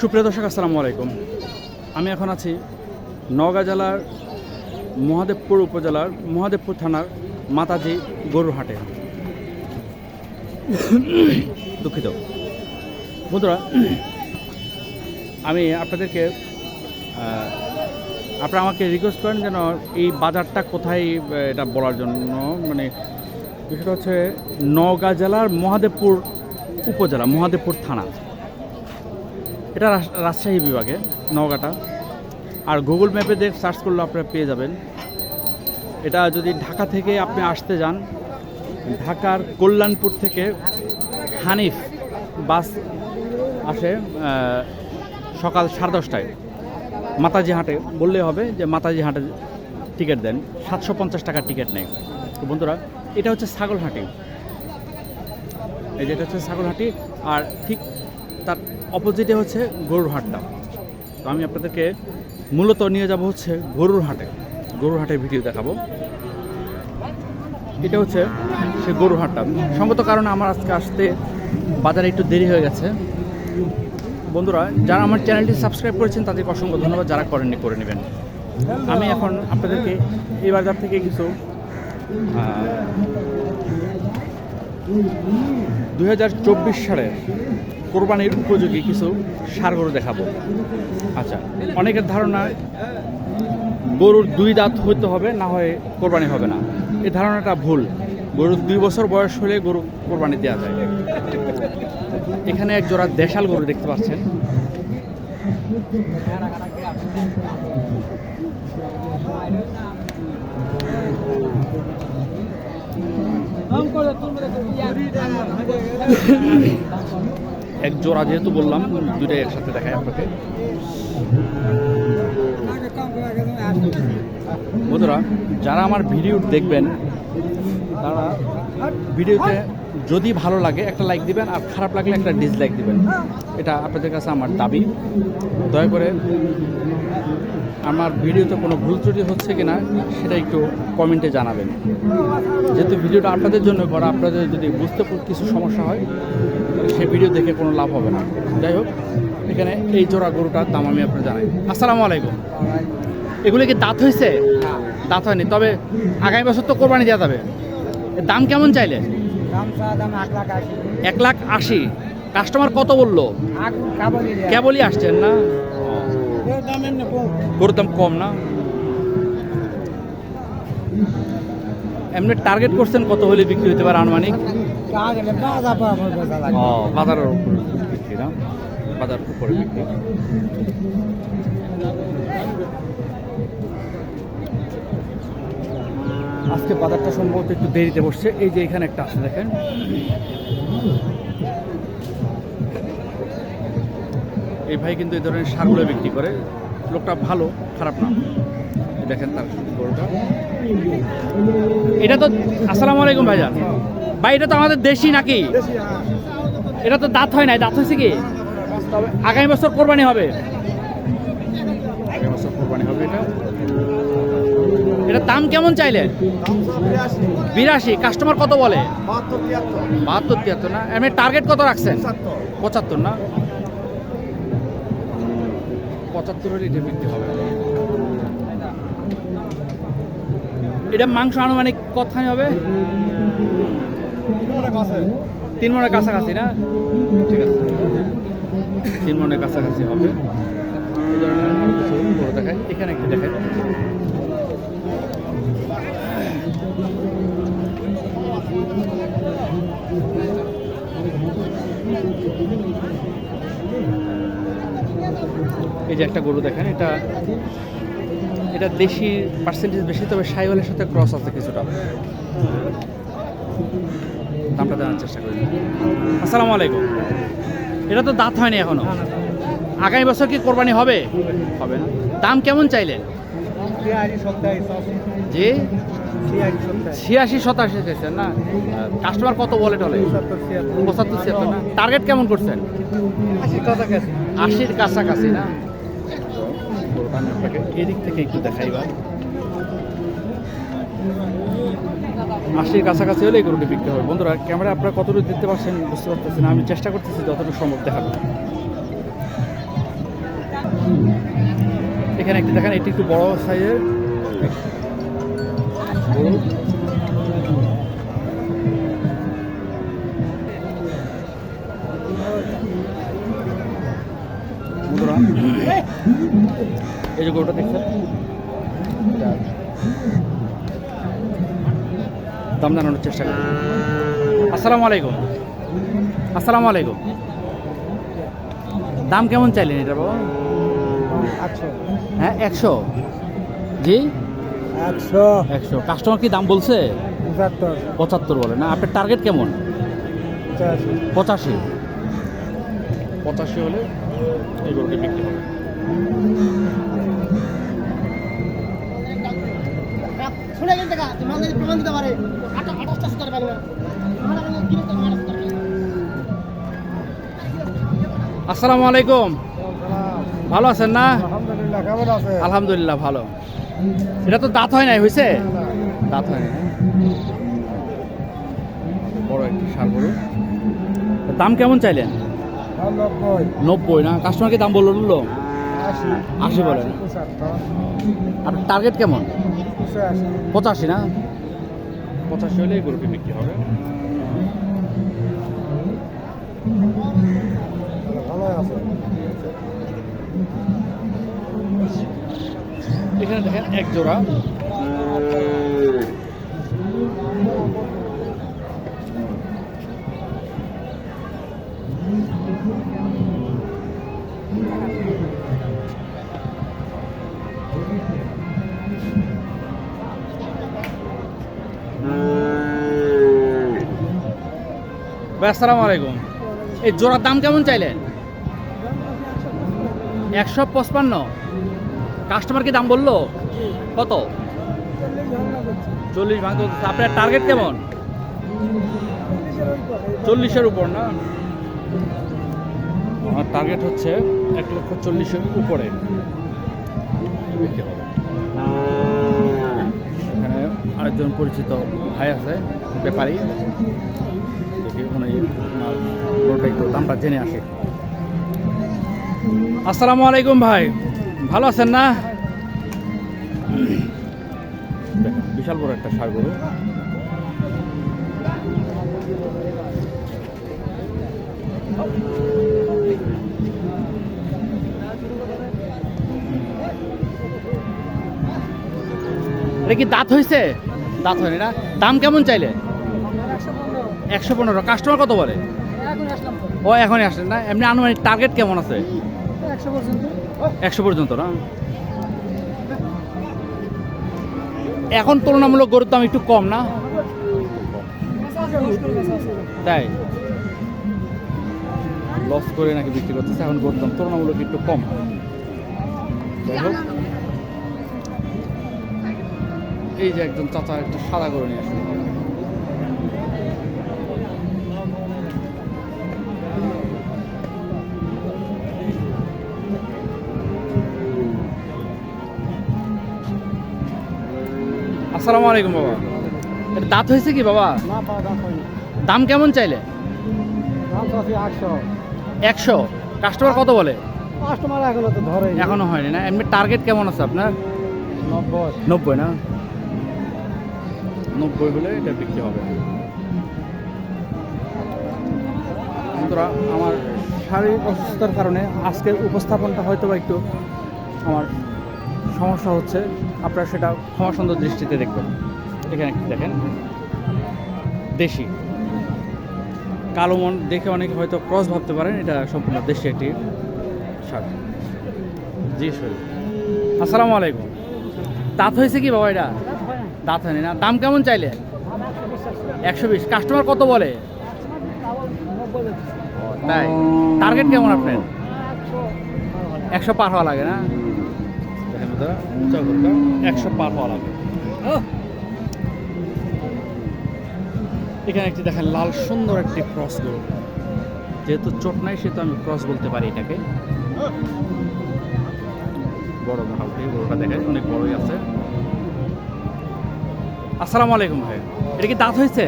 সুপ্রিয় দর্শক, আসসালামু আলাইকুম। আমি এখন আছি নওগাঁ জেলার মহাদেবপুর উপজেলার মহাদেবপুর থানার মাতাজি গরুর হাটে। দুঃখিত। বন্ধুরা, আমি আপনাদেরকে আপনারা আমাকে রিকোয়েস্ট করেন যেন এই বাজারটা কোথায় এটা বলার জন্য। মানে বিষয়টা হচ্ছে নওগাঁ জেলার মহাদেবপুর উপজেলা, মহাদেবপুর থানা। এটা রাজশাহী বিভাগে, নওগাঁটা। আর গুগল ম্যাপে দেখ সার্চ করলে আপনারা পেয়ে যাবেন। এটা যদি ঢাকা থেকে আপনি আসতে যান, ঢাকার কল্যাণপুর থেকে হানিফ বাস আসে সকাল সাড়ে দশটায়। মাতাজি হাটে বললে হবে যে মাতাজি হাটে টিকিট দেন। সাতশো পঞ্চাশ টাকার টিকিট নেয় তো বন্ধুরা, এটা হচ্ছে ছাগলহাটি এই যেটা হচ্ছে ছাগলহাটি আর ঠিক তার অপোজিটে হচ্ছে গরুর হাটটা। তো আমি আপনাদেরকে মূলত নিয়ে যাব হচ্ছে গরুর হাটে। গরুর হাটের ভিডিও দেখাবো। এটা হচ্ছে সে গরুর হাটটা। সঙ্গত কারণে আমার আজকে আসতে বাজারে একটু দেরি হয়ে গেছে। বন্ধুরা, যারা আমার চ্যানেলটি সাবস্ক্রাইব করেছেন, তাদেরকে অসংখ্য ধন্যবাদ, যারা করেননি, করে নেবেন। আমি এখন আপনাদেরকে এই বাজার থেকে কিছু দুই হাজার চব্বিশ সালের কোরবানির উপযোগী কিছু সার গরু দেখাবো। আচ্ছা অনেকের ধারণা গরুর দুই দাঁত হইতে হবে, না হয় কোরবানি হবে না। এই ধারণাটা ভুল। গরুর দুই বছর বয়স হলে গরু কোরবানি দেওয়া যায়। এখানে এক জোড়া দেশাল গরু দেখতে পাচ্ছেন। এক জোড়া যেহেতু বললাম দুটাই একসাথে দেখায় আপনাকে। বন্ধুরা, যারা আমার ভিডিও দেখবেন, তারা ভিডিওতে যদি ভালো লাগে একটা লাইক দিবেন, আর খারাপ লাগলে একটা ডিসলাইক দিবেন। এটা আপনাদের কাছে আমার দাবি। দয়া করে আমার ভিডিওতে কোনো ভুল ত্রুটি হচ্ছে কি না সেটা একটু কমেন্টে জানাবেন। যেহেতু ভিডিওটা আপনাদের জন্য করা, আপনাদের যদি বুঝতে কিছু সমস্যা হয় সেই ভিডিও দেখে কোনো লাভ হবে না। যাই হোক, এখানে এই জোড়া গরুটার দাম আমি আপনার জানাই। আসসালামু আলাইকুম। এগুলো কি দাঁত হয়েছে? দাঁত হয়নি তবে আগামী বছর তো কোরবানি দেওয়া যাবে। দাম কেমন চাইলে? এক লাখ আশি। কাস্টমার কত বলল? কেবলই আসছেন না? গরুর দাম কম না? এমনি টার্গেট করছেন কত হলে বিক্রি হতে পারে আনুমানিক? বাজারের উপরে বিক্রি না? বাজার উপরে বিক্রি। আজকে বাজারটা সম্ভবত একটু দেরিতে বসছে। এই যে এখানে একটা আছে দেখেন। এই ভাই কিন্তু এই ধরনের সারগুলো বিক্রি করে। লোকটা ভালো খারাপ না। দেখেন তার গরুটা। এটা তো আসসালামু আলাইকুম ভাইজান। ভাই এটা তো আমাদের দেশি নাকি? এটা তো দাঁত হয় নাই। দাঁত হয়েছে কি? তবে আগামী বছর কোরবানি হবে। আগামী বছর কোরবানি হবে এটা। এটা দাম কেমন চাইলেন বিরাশি। কাস্টমার কত বলে? বাহাত্তর, তিয়াত্তর না? এমনি টার্গেট কত রাখছেন? পঁচাত্তর না? পঁচাত্তর হলে এটা বিক্রি হবে। এটা মাংস আনুমানিক কতখানি হবে? তিন মনের কাছাকাছি না? ঠিক আছে। তিন মনের কাছাকাছি হবে। দেখায়। এখানে একটু দেখায়? এই যে একটা গরু দেখেন, এটা এটা দেশি পার্সেন্টেজ বেশি, তবে সাইওয়ালের সাথে ক্রস আছে কিছুটা। দামটা জানার চেষ্টা করি। আসসালামু আলাইকুম। এটা তো দাঁত হয়নি এখনও। আগামী বছর কি কোরবানি হবে? হবে না। দাম কেমন চাইলেন? যে ছিয়াশি। সপ্তাহে ছিয়াশি না? কাস্টমার কত বলে টলে পঁচাত্তর ছিয়াত্তর। না? টার্গেট কেমন করছেন? আশির কাছাকাছি। না? এদিক থেকে একটু দেখাই বা আশির কাছাকাছি হলে গরুটি বিক্রি হবে। বন্ধুরা ক্যামেরা আপনারা কতটুকু দেখতে পাচ্ছেন বুঝতে পারতেছেন আমি চেষ্টা করতেছি যতটুকু সম্ভব দেখাবো এখানে একটি দেখেন, এটি একটু বড় সাইজের। এই যে গরুটা দেখছেন? দাম জানানোর চেষ্টা করি। আসসালামু আলাইকুম। আসসালামু আলাইকুম। দাম কেমন চাইলেন এটা বাবা? হ্যাঁ একশো? জি? একশো। একশো। কাস্টমার কি দাম বলছে? পঁচাত্তর। পঁচাত্তর বলে না আপনার টার্গেট কেমন? পঁচাশি। পঁচাশি। পঁচাশি হলে এই গরুটি বিক্রি হবে। শুনে গেলে দেখা তোমার প্রমাণ দিতে পারে। আঠাশটা সুতার পারবে আসসালামু আলাইকুম। ভালো আছেন না? আলহামদুলিল্লাহ কেমন আছে আলহামদুলিল্লাহ ভালো। এটা তো দাঁত হয় নাই হয়েছে দাঁত হয় নাই বড় একটি সার গরু। দাম কেমন চাইলেন? নব্বই। না? কাস্টমারকে দাম বলল বলল? আশি। আশি বলে না? পঁচাত্তর। আপনার টার্গেট কেমন? পঁচাশি। না? পঁচাশি হলে গরুটি বিক্রি হবে। এখানে দেখেন এক জোড়া। আসসালামু আলাইকুম। এই জোড়ার দাম কেমন চাইলেন? একশো পঁচপান্ন। কাস্টমার কি দাম বলল? কত? চল্লিশ ভাঙতে আপনার টার্গেট কেমন? চল্লিশের উপর না? আমার টার্গেট হচ্ছে এক লক্ষ চল্লিশের উপরে। এখানে আরেকজন পরিচিত ভাই আছে, ব্যাপারী। দেখি ওখানে দামটা জেনে আসে। আসসালামু আলাইকুম ভাই। ভালো আছেন না? বিশাল বড় একটা সার গরু। এটা কি দাঁত হয়েছে? দাঁত হয়নি না? দাম কেমন চাইলে? একশো পনেরো। কাস্টমার কত বলে? এখন আসলাম তো। ও এখনই আসেন না? এমনি আনুমানিক টার্গেট কেমন আছে? একশো পর্যন্ত। একশো পর্যন্ত না? এখন তুলনামূলক গরুর দাম একটু কম না? তাই? লস করে নাকি বিক্রি করতেছে এখন গরুর দাম তুলনামূলক একটু কম। যাই হোক। এই যে একজন চাচা একটা সাদা গরু নিয়ে আসলো। আসসালামু আলাইকুম বাবা। এটা দাঁত হয়েছে কি বাবা? দাম কেমন চাইলে? একশো। কাস্টমার কত বলে? কাস্টমার এখনও তো ধরে এখনও হয়নি না? এমনি টার্গেট কেমন আছে আপনার? নব্বই। নব্বই না? নব্বই হলে এটা বিক্রি হবে। বন্ধুরা আমার শারীরিক অসুস্থতার কারণে আজকের উপস্থাপনটা হয়তো বা একটু আমার সমস্যা হচ্ছে, আপনারা সেটা ক্ষমা সুন্দর দৃষ্টিতে দেখবেন। এখানে দেখেন। দেশি। কালো মন দেখে অনেকে হয়তো ক্রস ভাবতে পারেন, এটা সম্পূর্ণ দেশি একটি শাক জি শরীর আসসালামু আলাইকুম। দাঁত হয়েছে কি বাবা এটা? দাঁত হয়নি না। দাম কেমন চাইলে? একশো বিশ। কাস্টমার কত বলে? তাই। টার্গেট কেমন আপনার? একশো পার হওয়া লাগে না? দেখেন উঁচা গরুটা একশো পার হওয়া লাগে এখানে একটি দেখেন লাল সুন্দর একটি ক্রস গরু যেহেতু চোট নাই সেহেতু আমি ক্রস বলতে পারি এটাকে। বড় মোটামুটি গরুটা দেখেন অনেক বড়ই আছে। আসসালামু আলাইকুম ভাই এটা কি দাঁত হয়েছে?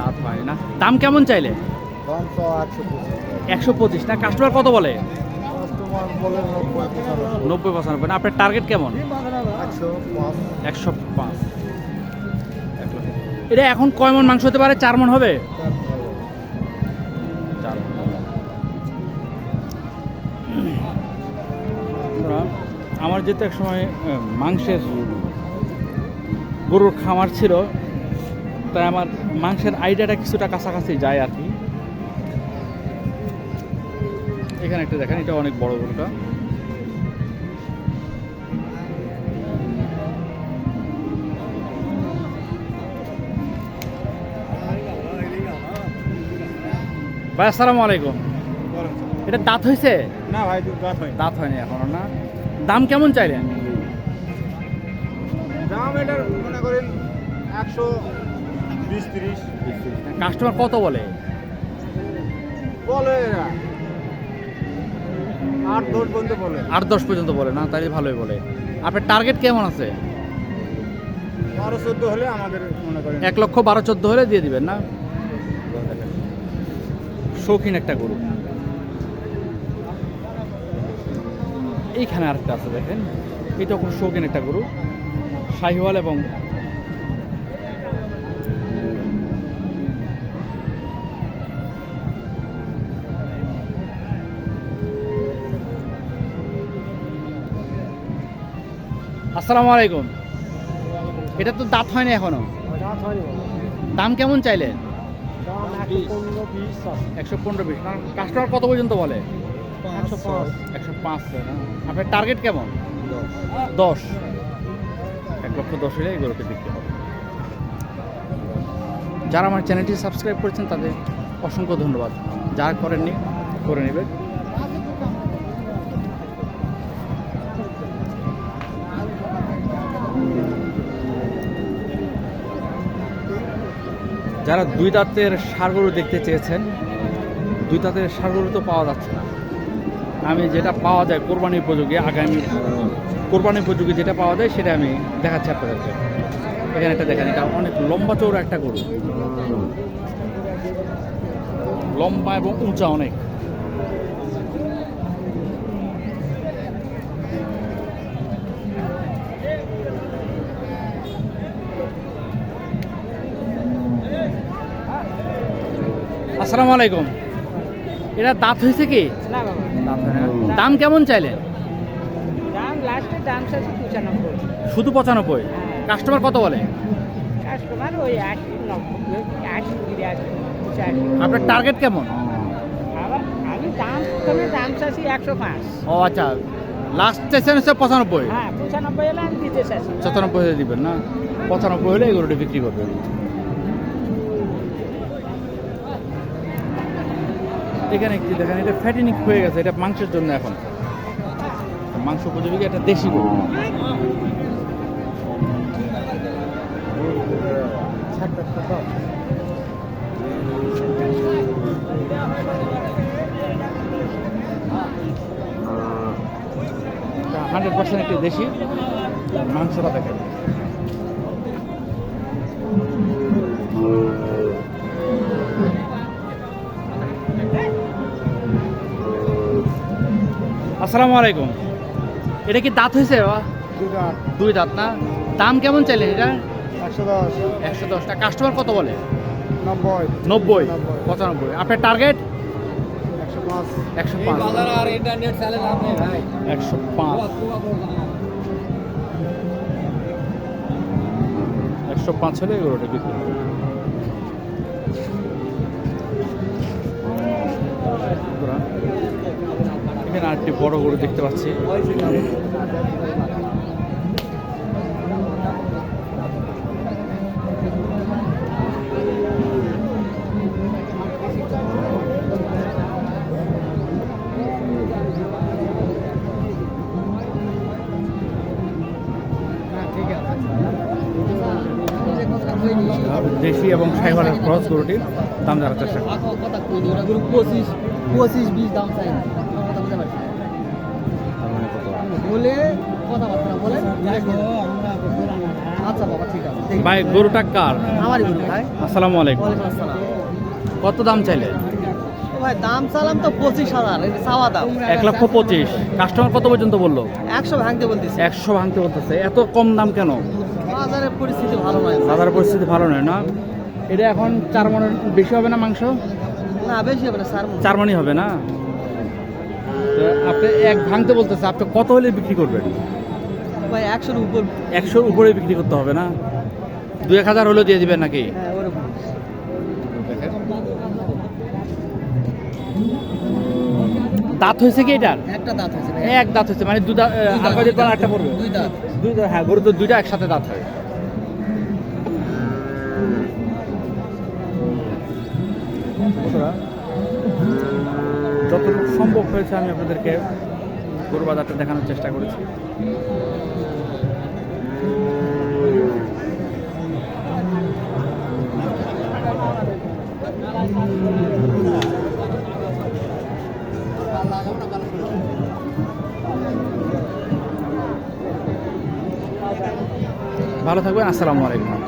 দাঁত হয় না। দাম কেমন চাইলে? একশো পঁচিশ। না কাস্টমার কত বলে? নব্বই পঁচানব্বই। নব্বই না আপনার টার্গেট কেমন? একশো পাঁচ। এটা এখন কয় মন মাংস হতে পারে? চার মন হবে? আমার যেহেতু এক সময় মাংসের গরুর খামার ছিল তাই আমার মাংসের আইডিয়াটা কিছুটা কাছাকাছি যায় আর কি। এখানে একটা দেখেন এটা অনেক বড় গরুটা ভাই আসসালামু আলাইকুম। এটা দাঁত হয়েছে? না ভাই দাম হয় দাঁত হয়নি এখনও না? দাম কেমন চাইলেন? দাম এটার মনে করেন একশো বিশ তিরিশ। কাস্টমার কত বলে? বলে আট দশ পর্যন্ত বলে। না তাই ভালোই বলে। আপনার টার্গেট কেমন আছে? বারো চোদ্দ হলে আমাদের মনে করেন। এক লক্ষ বারো চোদ্দ হলে দিয়ে দিবেন না? শৌখিন একটা গরু। এইখানে আরেকটা আছে দেখেন। এটা খুব শৌখিন একটা গরু। শাহিওয়াল এবং আসসালামু আলাইকুম। এটা তো দাঁত হয়নি এখনও। দাম দাম কেমন চাইলেন একশো পনেরো বিশ কাস্টমার কত পর্যন্ত বলে? একশো পাঁচ। একশো পাঁচ আপনার টার্গেট কেমন? দশ। এক লক্ষ দশ হলে গরুটি বিক্রি হবে। যারা আমার চ্যানেলটি সাবস্ক্রাইব করেছেন তাদের অসংখ্য ধন্যবাদ। যারা করেননি করে নেবেন। যারা দুই দাঁতের সারগরু দেখতে চেয়েছেন, দুই দাঁতের সার গরু তো পাওয়া যাচ্ছে না। আমি যেটা পাওয়া যায় কোরবানি উপযোগী, আগামী কোরবানি উপযোগী যেটা পাওয়া যায় সেটা আমি দেখাচ্ছি আপনাদেরকে। এখানে একটা দেখেন, এটা অনেক লম্বা চৌড়া একটা গরু। লম্বা এবং উঁচা অনেক। আসসালামু আলাইকুম। এটা দাঁত হয়েছে কি? হয়। দাম কেমন চাইলেন দাম লাস্টের দাম চাইছে পঁচানব্বই। শুধু পঁচানব্বই? কাস্টমার কত বলে? কাস্টমার ওই আশি নব্বই আপনার টার্গেট কেমন? আমি দাম প্রথমে দাম চাইছি একশো পাঁচ। ও আচ্ছা লাস্ট স্টেশন হচ্ছে পঁচানব্বই। হ্যাঁ পঁচানব্বই হলে আমি দিতে চাইছি। সাতানব্বই হলে দিবেন না? পঁচানব্বই হলে এই গরুটি বিক্রি করবেন। এখানে কি দেখেন, এটা ফ্যাটিনিক হয়ে গেছে, এটা মাংসের জন্য এখন। মাংস উপযোগী একটা দেশি গরু। হান্ড্রেড পার্সেন্ট একটি দেশি। মাংসটা দেখেন। আসসালামু আলাইকুম। এটা কি দাঁত হয়েছে? দুই দাঁত। না? দাম কেমন চাইলেন এটা? একশো দশ। একশো দশটা কাস্টমার কত বলে? নব্বই। নব্বই? নব্বই। পঁচানব্বই। আপনার টার্গেট একশো পাঁচ। একশো পাঁচ। একশো পাঁচ। একশো পাঁচ হলে এগুলোটা বিক্রি হবে। বন্ধুরা, এখানে আরেকটি বড় গরু দেখতে পাচ্ছি। দেশি এবং সাইবারের ক্রস গরুটির দাম জানার চেষ্টা করি পঁচিশ পঁচিশ বিশ দাম চাই। না তার মানে কত? বলে কথাবার্তা বলে আচ্ছা বাবা ঠিক আছে। ভাই গরুটা কার? আমারই বলি ভাই। আসসালামু আলাইকুম। ওয়ালাইকুম আসসালাম। কত দাম চাইলে? ভাই দাম চালাম তো পঁচিশ হাজার এই চাওয়া দাম। এক লক্ষ পঁচিশ। কাস্টমার কত পর্যন্ত বলল? একশো ভাঙতে বলতেছি। একশো ভাঙতে বলতেছে। এত কম দাম কেন? বাজারের পরিস্থিতি ভালো নয়। বাজার পরিস্থিতি ভালো নয় না? এটা এখন চার মনের বেশি হবে না মাংস? না বেশি হবে না চার মনই হবে না? আপনি এক ভাঙতে বলতেছে আপনি কত হলে বিক্রি করবেন? ভাই একশোর উপর। একশোর উপরে বিক্রি করতে হবে না? দু এক হাজার হলেও দিয়ে দিবেন নাকি? হ্যাঁ দাঁত হয়েছে কি এটার? একটা দাঁত হয়েছে এক দাঁত হয়েছে মানে দুই দাঁত, পর একটা পড়বে? দুই দাঁত। দুই দাঁত হ্যাঁ গরু তো দুইটা একসাথে দাঁত হয়। বন্ধুরা, সম্ভব হয়েছে আমি আপনাদেরকে গরু বাজারটা দেখানোর চেষ্টা করেছি। ভালো থাকবেন আসসালামু আলাইকুম।